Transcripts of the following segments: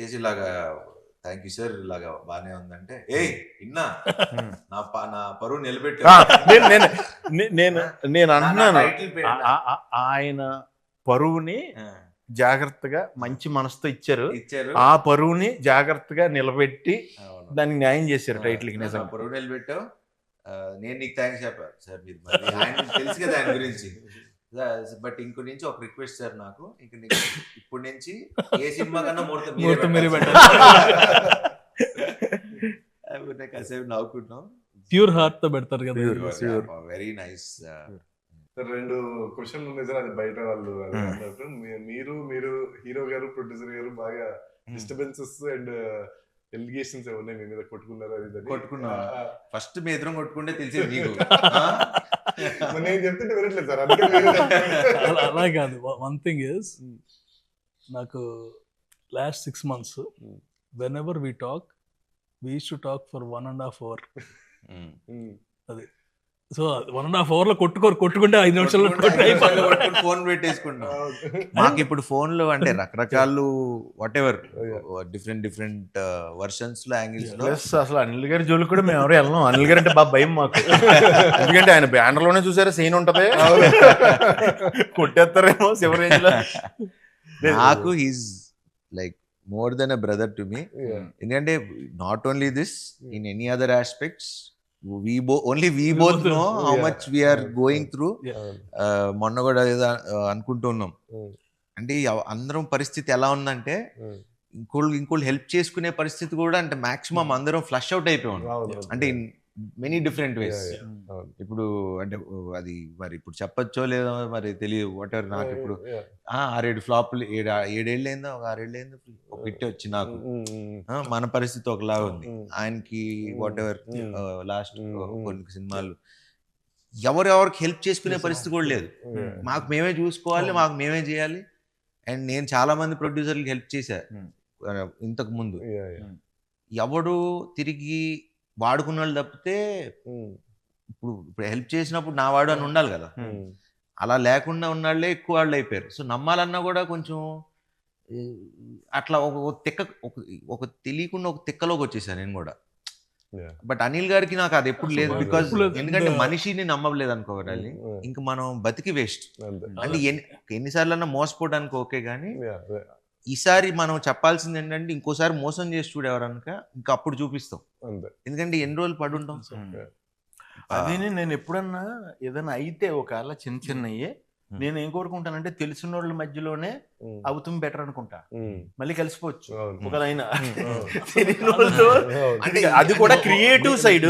చేసి ఇలాగా thank you sir ఇలాగా బానే ఉందంటే ఏయ్ ఇన్నా నా ప- నా పరువు నిలబెట్టు. ఆ, నేను నేను నే- నేను అంటున్నాను. ఆ- ఆ- ఆయన పరువుని జాగ్రత్తగా మంచి మనసుతో ఇచ్చారు. ఇచ్చారు. ఆ పరువుని జాగ్రత్తగా నిలబెట్టి అవును. దానికి న్యాయం చేశారు టైటిల్కి నిజంగా. పరువు నిలబెట్టావు. ఆ, నేను నీకు థ్యాంక్స్ చెప్పాను సార్ మీరు మరి ఆయన తెలుసు కదా ఆయన గురించి. బట్ ఇంకో నుంచి ఒక రిక్వెస్ట్ సార్ నాకు. ఇంక నీకు ఇప్పటి నుంచి ఏ సినిమా కన్నా ముహూర్తం మీరే ముహూర్తం మీరే పెట్టాలి. కాసేపు నవ్వుకుంటున్నాం. ప్యూర్ హార్ట్తో పెడతారు కదా. వెరీ నైస్ సార్ రెండు క్వశ్చన్లు ఉన్నాయి సార్ అది బయట వాళ్ళు Hmm. మీరు మీరు హీరో గారు ప్రొడ్యూసర్ గారు బాగా డిస్టర్బెన్సెస్ అండ్ ఎలిగేషన్స్ ఉన్నాయి మీ మీద కొట్టుకున్నారు అది. కొట్టుకున్నాం. ఫస్ట్ మీ ఎదురు కొట్టుకుంటే తెలిసేది నీకు నేను చెప్తుంటే వినట్లేదు సార్. అలా కాదు వన్ థింగ్ ఇస్ నాకు last six months whenever we talk we to talk for one and half hour Hmm. So one and half అవర్లో కొట్టుకోరు కొట్టుకుంటే ఐదు. కొట్టుకుంటూ ఫోన్ పెట్టేసుకుంటాం. మాకు ఇప్పుడు ఫోన్లు అంటే రకరకాలు వాట్ ఎవర్ డిఫరెంట్ డిఫరెంట్ వర్షన్స్లో యాంగిల్స్లో. అసలు అనిల్ గారి జోలికి కూడా మేము ఎవరు వెళ్ళాం అనిల్ గారు అంటే బాగా భయం మాకు. ఎందుకంటే ఆయన బ్యానర్లోనే చూసారా సీన్ ఉంటది? కొట్టేస్తారేమో శివ రేంజ్లో. నాకు is like more than a brother to me. ఎందుకంటే not only this in any other aspects we బో only we both know how Yeah. Much we are going through. మొన్న కూడా ఏదో అనుకుంటున్నాం. అంటే అందరం పరిస్థితి ఎలా ఉందంటే. ఇంకోళ్ళు ఇంకోళ్ళు హెల్ప్ చేసుకునే పరిస్థితి కూడా అంటే మాక్సిమం అందరం ఫ్లష్ అవుట్ అయిపోయాం. అంటే మెనీ డిఫరెంట్ వేస్. ఇప్పుడు అంటే అది మరి ఇప్పుడు చెప్పొచ్చో లేదో మరి తెలియదు వాట్ ఎవర్ నాకు ఇప్పుడు ఆరేడు ఫ్లాప్లు ఏడు ఏడేళ్ళు అయిందో ఒక ఆరేళ్ళు అయిందో ఒక హిట్ వచ్చి నాకు Mm, mm, ఆ, మన పరిస్థితి ఒకలా ఉంది Mm. ఆయనకి Mm. Whatever Mm. Last Mm, mm. కొన్ని సినిమాలు ఎవరెవరికి హెల్ప్ చేసుకునే పరిస్థితి కూడా లేదు. మాకు మేమే చూసుకోవాలి. మాకు మేమే చేయాలి అండ్ నేను చాలా మంది ప్రొడ్యూసర్లకి హెల్ప్ చేశా Hmm. ఇంతకు ముందు. ఎవడు తిరిగి వాడుకున్న వాళ్ళు తప్పితే ఇప్పుడు ఇప్పుడు హెల్ప్ చేసినప్పుడు నా వాడు అని ఉండాలి కదా. అలా లేకుండా ఉన్నాళ్ళే ఎక్కువ వాళ్ళు అయిపోయారు సో నమ్మాలన్నా కూడా కొంచెం అట్లా ఒక తిక్క ఒక ఒక తెలియకుండా ఒక తిక్కలోకి వచ్చేసాను నేను కూడా. బట్ అనిల్ గారికి నాకు అది ఎప్పుడు లేదు బికాజ్ లేదు. ఎందుకంటే మనిషిని నమ్మలేదు అనుకోవాలి Mm, ఇంక మనం బతికి వేస్ట్. అంటే ఎన్ని ఎన్నిసార్లు అన్నా మోసపోవడానికి ఓకే కానీ. ఈసారి మనం చెప్పాల్సింది ఏంటంటే ఇంకోసారి మోసం చేసి చూడు ఎవరనుక ఇంకా అప్పుడు చూపిస్తాం. అంతే. ఎందుకంటే ఎన్ని రోజులు పడుంటాం అది నేను ఎప్పుడన్నా ఏదైనా అయితే ఒకవేళ చిన్న చిన్నయ్యే. నేను ఏం కోరుకుంటానంటే తెలిసిన వాళ్ళ మధ్యలోనే అవుతుంది బెటర్ అనుకుంటా. మళ్ళీ కలిసిపోవచ్చు. ఒకలైనా. అంటే అది కూడా క్రియేటివ్ సైడ్.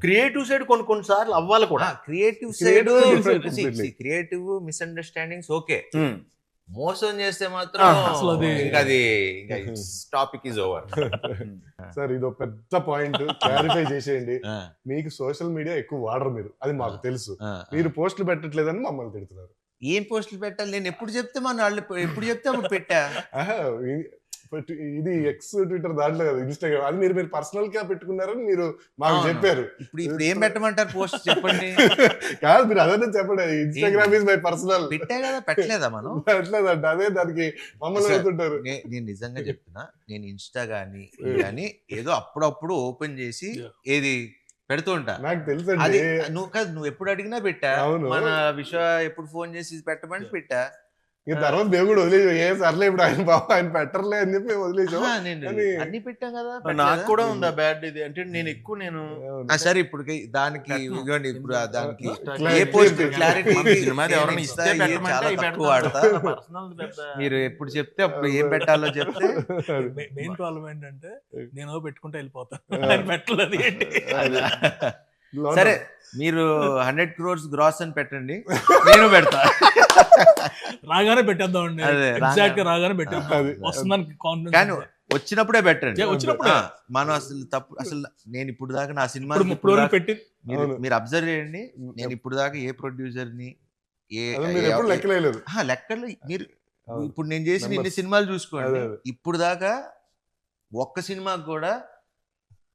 క్రియేటివ్ సైడ్ కొన్ని కొన్ని సార్లు అవ్వాలి కూడా. Creative side. Creative misunderstandings okay. మోసం చేస్తే మాత్రం అసలు అది- ఇంకా అది ఇంకా టాపిక్ ఇస్ ఓవర్. సార్ ఇది ఒక పెద్ద పాయింట్. క్లారిఫై చేసేయండి. మీకు సోషల్ మీడియా ఎక్కువ వాడరు మీరు. అది మాకు తెలుసు. మీరు పోస్టులు పెట్టట్లేదని మమ్మల్ని తిడుతున్నారు. ఏం పోస్టులు పెట్టాలి? నేను ఎప్పుడు చెప్తే మన వాళ్ళు ఎప్పుడు చెప్తే అప్పుడు పెట్టా? ఇది- ఎక్స్ ట్విట్టర్ దాంట్లో కదా ఇన్స్టాగ్రామ్ అది మీరు మీరు పర్సనల్గా పెట్టుకున్నారని మీరు మాకు. చెప్పారు. ఇప్పుడు ఇప్పుడు ఏం పెట్టమంటారు పోస్ట్ చెప్పండి. కాదు మీరు అదే చెప్పండి. ఇన్స్టాగ్రామ్ ఇస్ మై పర్సనల్ పెట్టా కదా పెట్టలేదా మనం? అట్లేదంట అదే దానికి మమ్మల్ని అవుతుంటారు నేను నిజంగా చెప్తున్నా నేను ఇన్స్టా గానీ కానీ ఏదో అప్పుడప్పుడు ఓపెన్ చేసి. ఏది పెడుతూ ఉంటా. నాకు అది తెలుసండి నువ్వు కాదు నువ్వు ఎప్పుడు అడిగినా పెట్టా. అవును. మన విశ్వ ఎప్పుడు ఫోన్ చేసి పెట్టమని పెట్టా. ఇక తర్వాత మేము కూడా వదిలేసాం. ఏ సర్లే ఇప్పుడు ఆయన బాబు ఆయన పెట్టర్లే అని చెప్పి వదిలేసాం. అన్ని పెట్టాం కదా నాకు? కూడా ఉంది ఆ బ్యాడ్ ఇది? అంటే నేను ఎక్కువ నేను సరే ఇప్పుడు దానికి. ఇదిగోండి ఇప్పుడు ఆ దానికి. ఏ పోస్ట్. క్లారిటీ ఎవరైనా ఇస్తే చాలా తక్కువ మీరు ఎప్పుడు చెప్తే అప్పుడు ఏం పెట్టాలో చెప్తే మెయిన్ ప్రాబ్లం ఏంటంటే నేను పెట్టుకుంటే వెళ్ళిపోతాను. పెట్టలేదు ఏంటి? సరే మీరు హండ్రెడ్ క్రోర్స్ గ్రాస్ అని పెట్టండి నేను పెడతా రాగానే పెట్టేద్దామండి అదే, ఎగ్జాక్ట్గా రాగానే. పెట్టేద్దాం. వస్తుందని కానీ వచ్చినప్పుడే పెట్టండి వచ్చినప్పుడే. మనం అసలు తప్పు అసలు నేను ఇప్పుడు దాకా నా సినిమా పెట్టి మీరు అబ్జర్వ్ చేయండి నేను ఇప్పుడు దాకా ఏ ప్రొడ్యూసర్ని ఏ లెక్కలు మీరు. ఇప్పుడు నేను చేసిన ఇన్ని. సినిమాలు చూసుకోండి. ఇప్పుడు దాకా ఒక్క సినిమాకి కూడా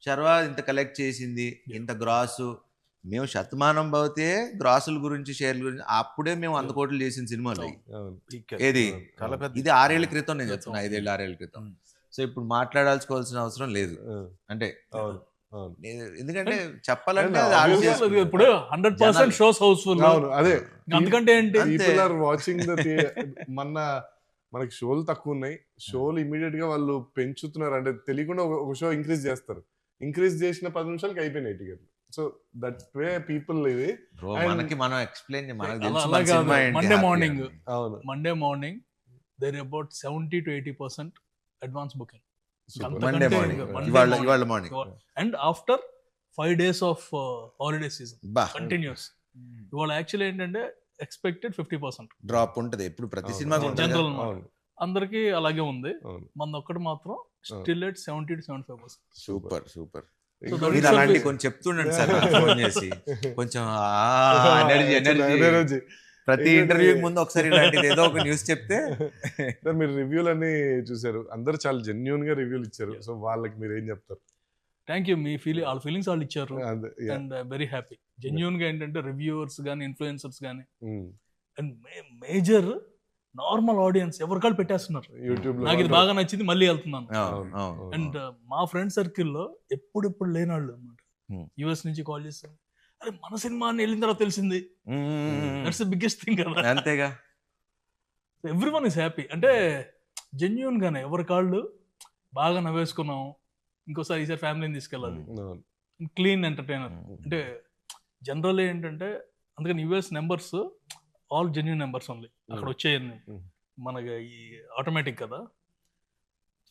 చర్వా ఇంత కలెక్ట్ చేసింది ఇంత గ్రాసు మేము శతమానం పోతే గ్రాసుల గురించి షేర్ల గురించి అప్పుడే మేము వంద కోట్లు చేసిన సినిమాలు. ఏది? ఇది ఆరేళ్ళ క్రితం నేను చెప్తున్నా ఐదేళ్ళు ఆరేళ్ళ క్రితం. Mm. సో ఇప్పుడు మాట్లాడాల్సుకోవాల్సిన అవసరం లేదు. అంటే ఎందుకంటే చెప్పాలంటే ఇప్పుడు హండ్రెడ్ పర్సెంట్ షోస్ హౌస్ఫుల్ అవును అదే. అంతకంటే ఏంటి? వాచింగ్ ద మొన్న మనకి షోలు తక్కువ ఉన్నాయి. షోలు ఇమీడియట్గా వాళ్ళు పెంచుతున్నారు. అంటే తెలియకుండా ఒక- ఒక షో ఇంక్రీజ్ చేస్తారు. ఇంక్రీజ్ చేసిన పది నిమిషాలకి అయిపోయినాయి టికెట్లు. సో దట్ వే పీపుల్ ఇది. మనకి మనం ఎక్స్ప్లెయిన్. Cinema morning. అని. అవును. Monday morning there about seventy to eighty percent advance booking Monday morning morning and after five days of holiday season continues ఇవాళ యాక్చువల్లీ ఏంటంటే ఎక్స్పెక్టెడ్ ఫిఫ్టీ పర్సెంట్ డ్రాప్ ఉంటది. ఎప్పుడు ప్రతి. అన్నమాట. అవును. అందరికి అలాగే ఉంది. మన ఒక్కటి మాత్రం still at seventy to seventy five percent. Super super. మీరు అలాంటి కొంచెం చెప్తుండండి సార్ ఫోన్ చేసి. కొంచెం ఎనర్జీ ఎనర్జీ ప్రతి ఏంటంటే- ఇంటర్వ్యూ ముందు ఒకసారి ఇలాంటిది ఏదో ఒక న్యూస్ చెప్తే. సార్ మీరు రివ్యూలు అన్ని చూసారు అందరు చాలా జెన్యున్గా రివ్యూలు ఇచ్చారు. సో వాళ్ళకి మీరు ఏం చెప్తారు? థ్యాంక్ యూ మీ ఫీలింగ్ వాళ్ళ ఫీలింగ్స్ వాళ్ళు ఇచ్చారు. అండ్ వెరీ హ్యాపీ జెన్యున్గా ఏంటంటే రివ్యూవర్స్ కానీ ఇన్ఫ్లుయెన్సర్స్ కానీ. అండ్ మేజర్ నార్మల్ ఆడియన్స్ ఎవరికాళ్ళు పెట్టేస్తున్నారు? యూట్యూబ్లో నాకు ఇది బాగా నచ్చింది మళ్ళీ వెళ్తున్నాను. అండ్ మా ఫ్రెండ్ సర్కిల్లో ఎప్పుడెప్పుడు లేని వాళ్ళు అనమాట. యుఎస్ నుంచి కాల్ చేస్తారు అరే మన సినిమా అని వెళ్ళిన తర్వాత తెలిసింది. దట్స్ బిగ్గెస్ట్ థింగ్ కదా అంతేగా. ఎవ్రీ వన్ ఇస్ హ్యాపీ అంటే జెన్యున్ గానే ఎవరి కాళ్ళు బాగా నవ్వేసుకున్నాం ఇంకోసారి ఈసారి ఫ్యామిలీని తీసుకెళ్ళాలి. క్లీన్ ఎంటర్టైనర్ అంటే జనరల్ ఏంటంటే అందుకని US numbers all genuine numbers only. అక్కడ వచ్చేయండి Mm. మనకి ఈ ఆటోమేటిక్ కదా.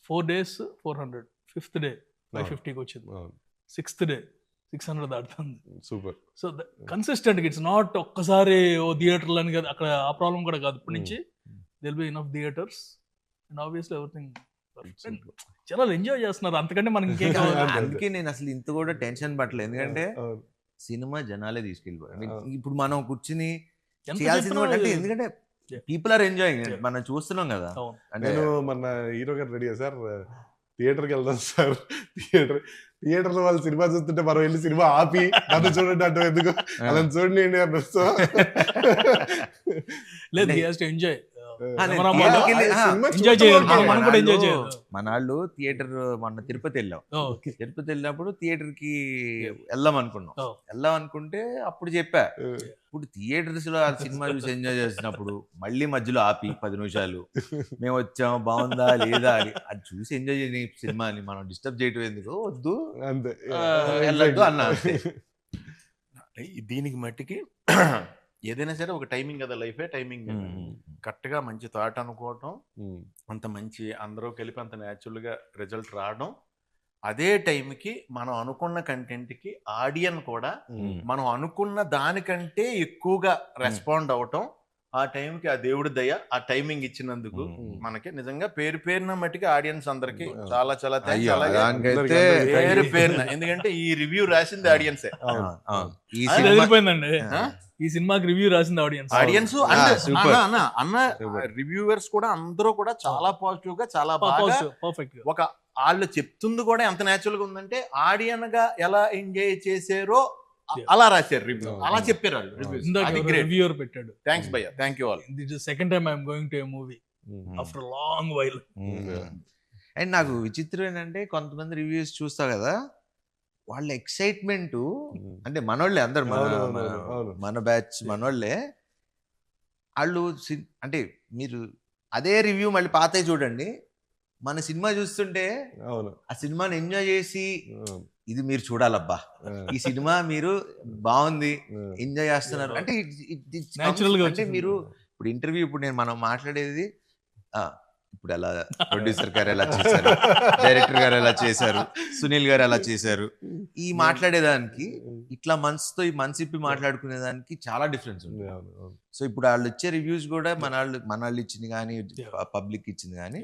Four days four hundred. Fifth day five అవును. ఫిఫ్టీకి వచ్చింది. Sixth day six hundred దాటుతుంది. Super. So consistent it's not ఒక్కసారి ఓ థియేటర్లు అని కదా. అక్కడ ఆ ప్రాబ్లం కూడా కాదు. ఇప్పటి నుంచి Dil be enough theatres and obviously everything జనాలు ఎంజాయ్ చేస్తున్నారు. అంతకంటే మనకి ఇంకేం. అందుకే నేను అసలు ఇంత కూడా టెన్షన్ పట్టలేదు. ఎందుకంటే. సినిమా జనాలే తీసుకెళ్ళిపోయి I mean, అవును. ఇప్పుడు మనం కూర్చుని చేయాల్సింది అంటే ఎందుకంటే. People are enjoying. మనం చూస్తున్నాం కదా. నేను మన హీరో గారు రెడీ సార్. థియేటర్కి వెళ్దాం సార్. థియేటర్ థియేటర్లో వాళ్ళు సినిమా చూస్తుంటే మనం వెళ్ళి సినిమా ఆపి నన్ను చూడండి అంటే ఎందుకు? అలా చూడండి అన్నారు సో. లేదు ఎంజాయ్ వెళ్ళి- మనాళ్ళు- థియేటర్ మొన్న తిరుపతి వెళ్ళాం. ఓకే తిరుపతి వెళ్ళినప్పుడు థియేటర్కి వెళ్దాం అనుకున్నాం. వెళ్దాం అనుకుంటే అప్పుడు చెప్పా. ఇప్పుడు థియేటర్స్లో ఆ సినిమా చూసి ఎంజాయ్ చేసినప్పుడు మళ్ళీ మధ్యలో ఆపి పది నిమిషాలు. మేము వచ్చాం బాగుందా లేదా అని. అది చూసి ఎంజాయ్ చేయని సినిమాని మనం డిస్టర్బ్ చేయటం ఎందుకు? వద్దు. వెళ్ళొద్దు అన్నా. దీనికి మట్టికి ఏదైనా సరే ఒక టైమింగ్ కదా లైఫే టైమింగ్ కరెక్ట్గా మంచి థాట్ అనుకోవటం అంత మంచి అందరూ కలిపి అంత న్యాచురల్గా రిజల్ట్ రావడం అదే టైంకి మనం అనుకున్న కంటెంట్కి ఆడియన్ కూడా మనం అనుకున్న దానికంటే ఎక్కువగా రెస్పాండ్ అవటం ఆ టైంకి ఆ దేవుడి దయ ఆ టైమింగ్ ఇచ్చినందుకు మనకి నిజంగా పేరు పేరున మట్టికి ఆడియన్స్ అందరికి చాలా చాలా థ్యాంక్స్ అలాగే పేరు పేరున ఎందుకంటే ఈ రివ్యూ రాసింది ఆడియన్సే. ఈ సినిమాకి రివ్యూ రాసింది ఆడియన్స్ ఆడియన్స్. అన్న. రివ్యూవర్స్ కూడా అందరూ కూడా చాలా పాజిటివ్గా చాలా బాగా పర్ఫెక్ట్ ఒక వాళ్ళు చెప్తుంది కూడా ఎంత న్యాచురల్గా ఉందంటే ఆడియన్గా ఎలా ఎంజాయ్ Yeah. అలా రాశారు రివ్యూ Yeah. అలా చెప్పారు వాళ్ళు గ్రేట్ రివ్యూర్ పెట్టాడు. థ్యాంక్స్ భయ్య. Thank you all this second time I'm going to a movie after long while and నాకు విచిత్రం ఏంటంటే కొంతమంది రివ్యూస్ చూస్తా కదా వాళ్ళ ఎక్సైట్మెంట్ అంటే మనోళ్ళే అందరు మన మన- బ్యాచ్ మనోళ్ళే. వాళ్ళు అంటే మీరు అదే రివ్యూ మళ్ళీ పాతే చూడండి. మన సినిమా చూస్తుంటే అవును. ఆ సినిమాని ఎంజాయ్ చేసి అవును. ఇది మీరు చూడాలబ్బా. ఈ సినిమా మీరు బాగుంది ఎంజాయ్ చేస్తున్నారు. అంటే గా అంటే. మీరు ఇప్పుడు ఇంటర్వ్యూ ఇప్పుడు నేను మనం మాట్లాడేది ఆ, ఇప్పుడు ఎలా ప్రొడ్యూసర్ గారు ఎలా చేశారు డైరెక్టర్ గారు ఎలా చేశారు సునీల్ గారు ఎలా చేశారు ఈ మాట్లాడేదానికి ఇట్లా మనసుతో ఈ మనసు ఇప్పి మాట్లాడుకునే దానికి చాలా డిఫరెన్స్ ఉంది. సో ఇప్పుడు వాళ్ళు వచ్చే రివ్యూస్ కూడా మన వాళ్ళు మన వాళ్ళు ఇచ్చింది కానీ. పబ్లిక్ ఇచ్చింది కానీ.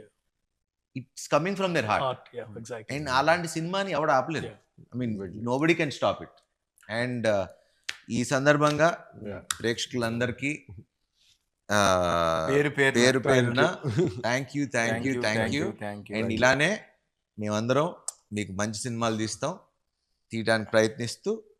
It's coming from their heart heart yeah exactly and అలాంటి సినిమాని ఎవడు ఆపలేరు. I mean nobody can stop it and ఈ సందర్భంగా. ప్రేక్షకులందరికీ పేరు పేరు పేరు పేరున you. Thank you thank you thank you thank you and ఇలానే మేమందరం మీకు మంచి సినిమాలు తీస్తాం. తీయడానికి ప్రయత్నిస్తూ